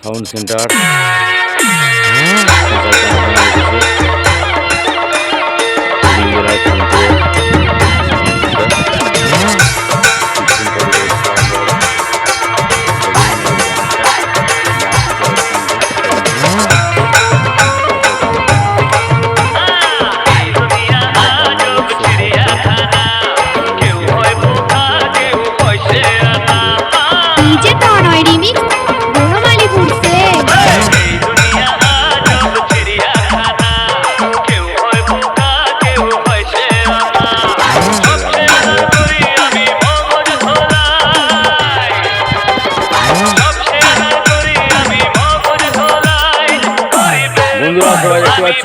Sound centre বন্ধুরা সবাই দেখতে পাচ্ছ?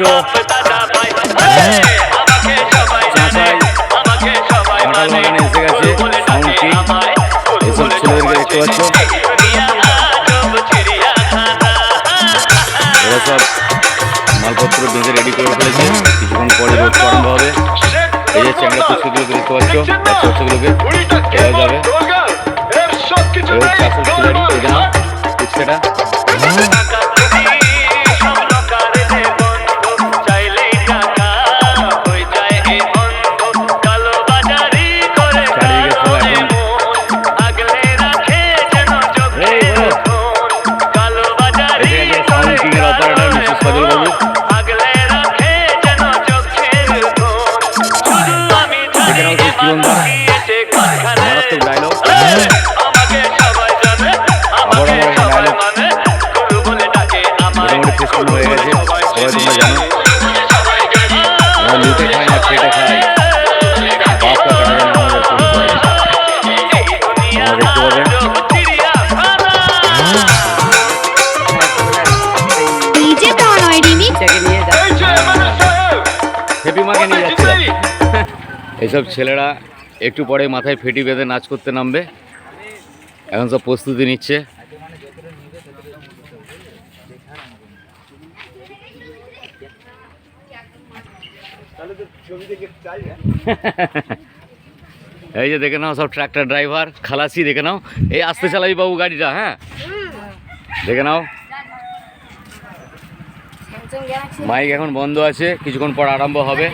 কাঁঠাল বাগানে এসে গেছে সাউন্ড এসব ছেলেদেরকে দেখতে পাচ্ছ? সব মালপত্র বেঁধে রেডি করে ফেলেছে। কিছুক্ষণ পরে রোড আরম্ভ হবে। এই যে চ্যাংড়া পুচকেগুলোকে দেখতে পাচ্ছ বাচ্চা বাচ্চাগুলোকে এরা যাবে। এ হচ্ছে আসল খিলাড়ি জীবনদা মারাত্মক ডায়লগ আবার আমার ডায়লগ মোটামুটি শুরু হয়ে গেছে। সবাই তোমরা জানো। আমরা লুটে খাই না খেটে খাই। বাপটা জানে আমাদের পরিচয় তোমরা দেখতে পাবে। ডিজে তনয় রিমিক্স হেপি মাকে নিয়ে এইসব ছেলেরা একটু পরে মাথায় ফেটি বেঁধে নাচ করতে নামবে। এখন সব প্রস্তুতি নিচ্ছে। এই যে দেখে নাও সব ট্রাক্টর ড্রাইভার, খালাসি দেখে নাও। এই আস্তে চালাবি বাবু গাড়িটা হ্যাঁ? দেখে নাও। মাইক এখন বন্ধ আছে, কিছুক্ষণ পর আরম্ভ হবে।